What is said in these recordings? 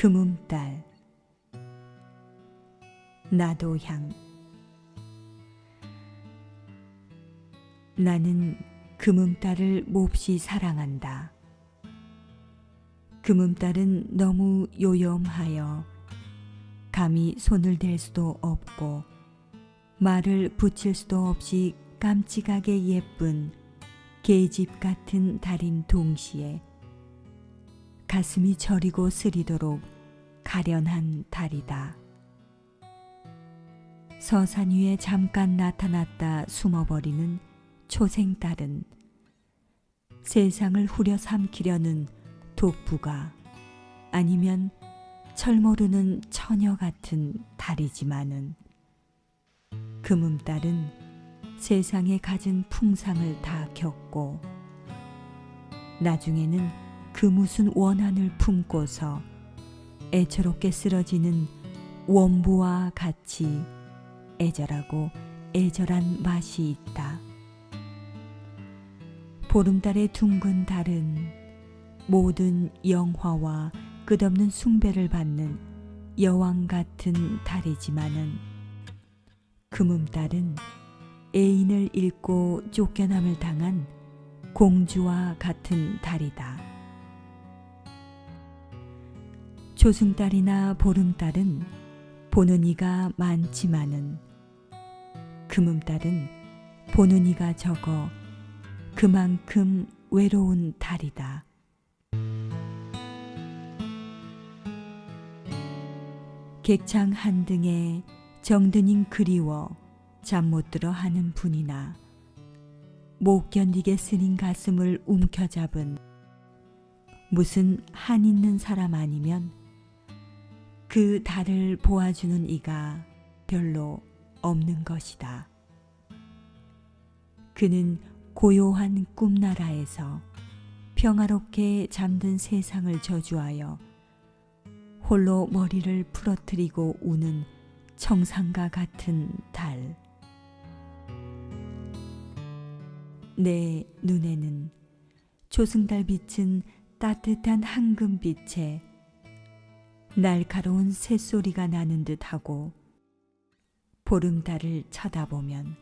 금음달 나도향 나는 금음달을 몹시 사랑한다. 금음달은 너무 요염하여 감히 손을 댈 수도 없고 말을 붙일 수도 없이 깜찍하게 예쁜 계집 같은 달인 동시에 가슴이 저리고 쓰리도록 가련한 달이다. 서산 위에 잠깐 나타났다 숨어버리는 초생달은 세상을 후려 삼키려는 독부가 아니면 철 모르는 처녀 같은 달이지만은 금음달은 세상에 가진 풍상을 다 겪고 나중에는 그 무슨 원한을 품고서 애처롭게 쓰러지는 원부와 같이 애절하고 애절한 맛이 있다. 보름달의 둥근 달은 모든 영화와 끝없는 숭배를 받는 여왕 같은 달이지만은 금음달은 애인을 잃고 쫓겨남을 당한 공주와 같은 달이다. 조승달이나 보름달은 보는 이가 많지만은 금음달은 보는 이가 적어 그만큼 외로운 달이다. 객창 한등에 정드님 그리워 잠 못 들어 하는 분이나 못 견디게 쓰린 가슴을 움켜잡은 무슨 한 있는 사람 아니면 그 달을 보아주는 이가 별로 없는 것이다. 그는 고요한 꿈나라에서 평화롭게 잠든 세상을 저주하여 홀로 머리를 풀어뜨리고 우는 청산과 같은 달. 내 눈에는 조승달 빛은 따뜻한 황금빛에 날카로운 새소리가 나는 듯하고 보름달을 쳐다보면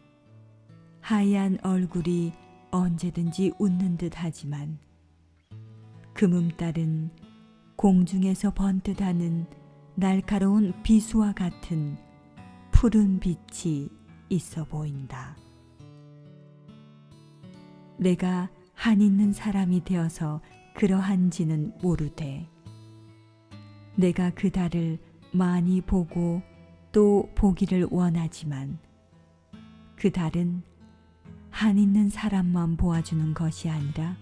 하얀 얼굴이 언제든지 웃는 듯하지만 금음달은 공중에서 번듯하는 날카로운 비수와 같은 푸른 빛이 있어 보인다. 내가 한 있는 사람이 되어서 그러한지는 모르되 내가 그 달을 많이 보고 또 보기를 원하지만 그 달은 한 있는 사람만 보아주는 것이 아니라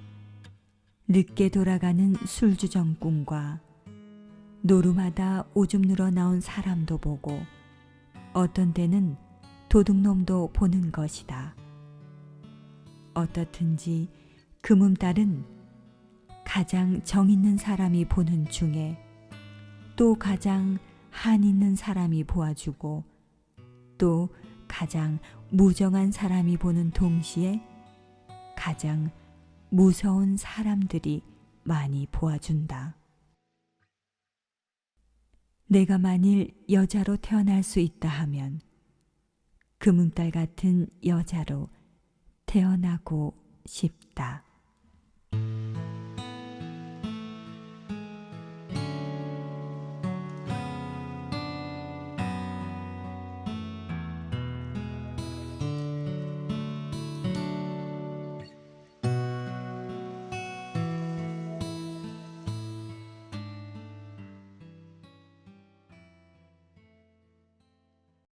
늦게 돌아가는 술주정꾼과 노름하다 오줌 늘어 나온 사람도 보고 어떤 때는 도둑놈도 보는 것이다. 어떻든지 금음달은 가장 정 있는 사람이 보는 중에 또 가장 한 있는 사람이 보아주고 또 가장 무정한 사람이 보는 동시에 가장 무서운 사람들이 많이 보아준다. 내가 만일 여자로 태어날 수 있다 하면 금음달 같은 여자로 태어나고 싶다.